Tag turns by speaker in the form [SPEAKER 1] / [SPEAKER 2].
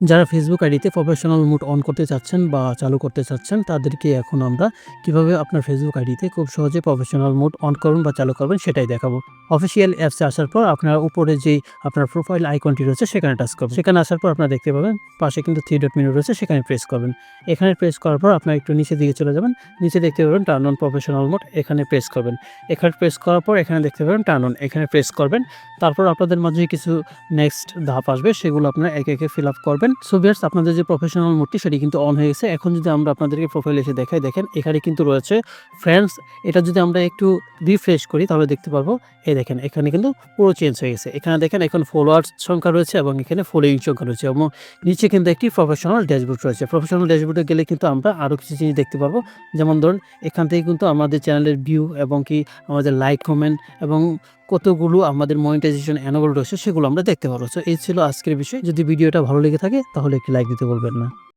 [SPEAKER 1] যারা ফেসবুক আইডিতে professional mood on করতে চাচ্ছেন বা চালু করতে চাচ্ছেন, তাদেরকে এখন আমরা কীভাবে আপনার ফেসবুক আইডিতে খুব সহজে প্রফেশনাল মুড অন করুন বা চালু করবেন সেটাই দেখাবো। অফিসিয়াল অ্যাপসে আসার পর আপনার উপরে যেই আপনার প্রোফাইল আইকনটি রয়েছে, সেখানে টাচ করবেন। সেখানে আসার পর আপনারা দেখতে পাবেন, পাশে কিন্তু থ্রি ডট মেনু রয়েছে, সেখানে প্রেস করবেন। এখানে প্রেস করার পর আপনার একটু নিচে দিকে চলে যাবেন, নিচে দেখতে পাবেন টার্ন অন প্রফেশনাল মোড এখানে প্রেস করবেন। এখানে প্রেস করার পর এখানে দেখতে পাবেন টার্ন অন এখানে প্রেস করবেন। তারপর আপনাদের মাঝে কিছু নেক্সট ধাপ আসবে, সেগুলো আপনারা একে একে ফিল আপ করবেন। সো ভিউয়ার্স আপনাদের যে প্রফেশনাল মোডটি সেটি কিন্তু অন হয়ে গেছে। এখন যদি আমরা আপনাদেরকে প্রোফাইল এসে দেখাই, দেখেন, এখানে কিন্তু রয়েছে ফ্রেন্ডস এটা যদি আমরা একটু রিফ্রেশ করি, তাহলে দেখতে পারব, এই দেখেন, এখানে কিন্তু পুরো চেঞ্জ হয়ে গেছে। এখানে দেখেন, এখন ফলোয়ার্স সংখ্যা রয়েছে এবং এখানে ফলোয়িং সংখ্যা রয়েছে এবং নিচে কিন্তু একটি প্রফেশনাল ড্যাশবোর্ড রয়েছে। প্রফেশনাল ড্যাশবোর্ডে গেলে কিন্তু আমরা আরও কিছু জিনিস দেখতে পাবো যেমন ধরুন, এখান থেকে কিন্তু আমাদের চ্যানেলের ভিউ এবং কি, আমাদের লাইক কমেন্ট এবং কতগুলো আমাদের মনিটাইজেশন অ্যানোবল রয়েছে সেগুলো আমরা দেখতে পারব তো এই ছিল আজকের বিষয়। যদি ভিডিওটা ভালো লেগে থাকে, তাহলে একটি লাইক দিতে বলবেন না।